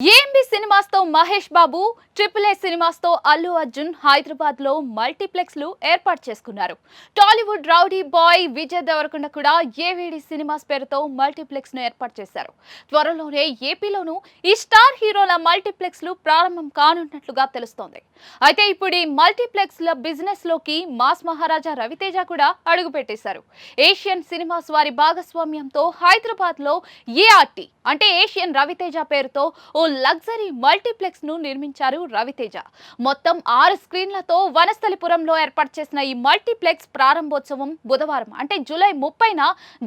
AMB సినిమాస్తో Mahesh Babu triple A సినిమాస్తో అల్లు అర్జున్ హైదరాబాద్లో మల్టీప్లెక్స్లు ఏర్పాటు చేసుకున్నారు. టాలీవుడ్ రౌడీ బాయ్ విజయ్ దేవరకొండ కూడా ఏవిడి సినిమాస్ పేరుతో మల్టీప్లెక్స్ను ఏర్పాటు చేశారు. త్వరలోనే ఏపీలోనూ ఈ స్టార్ హీరోల మల్టీప్లెక్స్లు ప్రారంభం కానున్నట్లుగా తెలుస్తోంది. అయితే ఇప్పుడు ఈ మల్టీప్లెక్స్ ల బిజినెస్లోకి మాస్ మహారాజా రవితేజ కూడా అడుగుపెట్టేశారు. ఏషియన్ సినిమాస్ వారి భాగస్వామ్యంతో హైదరాబాద్లో ఏఆర్టీ అంటే ఏషియన్ రవితేజ పేరుతో ఓ లగ్జరీ మల్టీప్లెక్స్ను నిర్మించారు రవితేజ. మొత్తం ఆరు స్క్రీన్లతో వనస్థలిపురంలో ఏర్పాటు చేసిన ఈ మల్టీప్లెక్స్ ప్రారంభోత్సవం బుధవారం అంటే జూలై ముప్పైన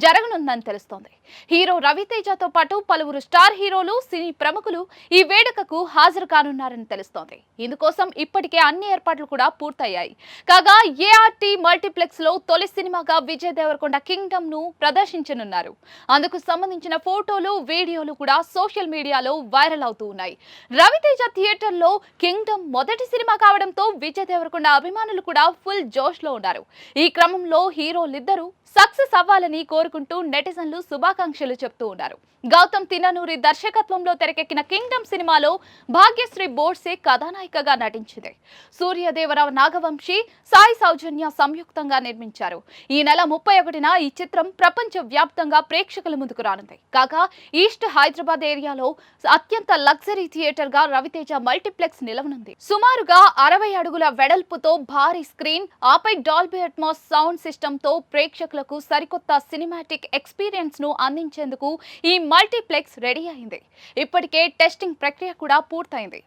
జరగనుందని తెలుస్తోంది. హీరో రవితేజతో పాటు పలువురు స్టార్ హీరోలు సినీ ప్రముఖులు ఈ వేడుకకు హాజరు కానున్నారని తెలుస్తోంది. ఇందుకోసం ఇప్పటికే అన్ని ఏర్పాట్లు కూడా పూర్తయ్యాయి. కాగా ఏఆర్టీ మల్టీప్లెక్స్లో తొలి సినిమాగా విజయ్ దేవరకొండ కింగ్డమ్ను ప్రదర్శించనున్నారు. అందుకు సంబంధించిన ఫోటోలు వీడియోలు కూడా సోషల్ మీడియాలో వైరల్ అవుతూ ఉన్నాయి. రవితేజ థియేటర్లో కింగ్డమ్ మొదటి సినిమా కావడంతో విజయ్ దేవరకొండ అభిమానులు కూడా ఫుల్ జోష్లో ఉన్నారు. ఈ క్రమంలో హీరోలిద్దరూ సక్సెస్ అవ్వాలని కోరుకుంటూ నెటిజన్లు శుభాకాంక్షలు చెప్తూ ఉన్నారు. గౌతమ్ తిన్ననూరి దర్శకత్వంలో తెరకెక్కిన కింగ్డమ్ సినిమాలో భాగ్యశ్రీ బోర్సే కథానాయికగా నటించింది. సూర్యదేవరావు నాగవంశీ సాయి సౌజన్య సంయుక్తంగా నిర్మించారు. ఈ నెల ముప్పై ఒకటిన ఈ చిత్రం ప్రపంచ వ్యాప్తంగా ప్రేక్షకుల ముందుకు రానుంది. కాగా ఈస్ట్ హైదరాబాద్ ఏరియాలో అత్యంత లగ్జరీ థియేటర్గా రవితేజ మల్టీప్లెక్స్ నిలవనుంది. సుమారుగా అరవై అడుగుల వెడల్పుతో భారీ స్క్రీన్ ఆపై డాల్బీ అట్మాస్ సౌండ్ సిస్టమ్తో ప్రేక్షకులకు సరికొత్త సినిమాటిక్ ఎక్స్పీరియన్స్ను అందించేందుకు ఈ మల్టీప్లెక్స్ రెడీ అయింది. ఇప్పటికే టెస్టింగ్ ప్రక్రియ కూడా పూర్తయింది.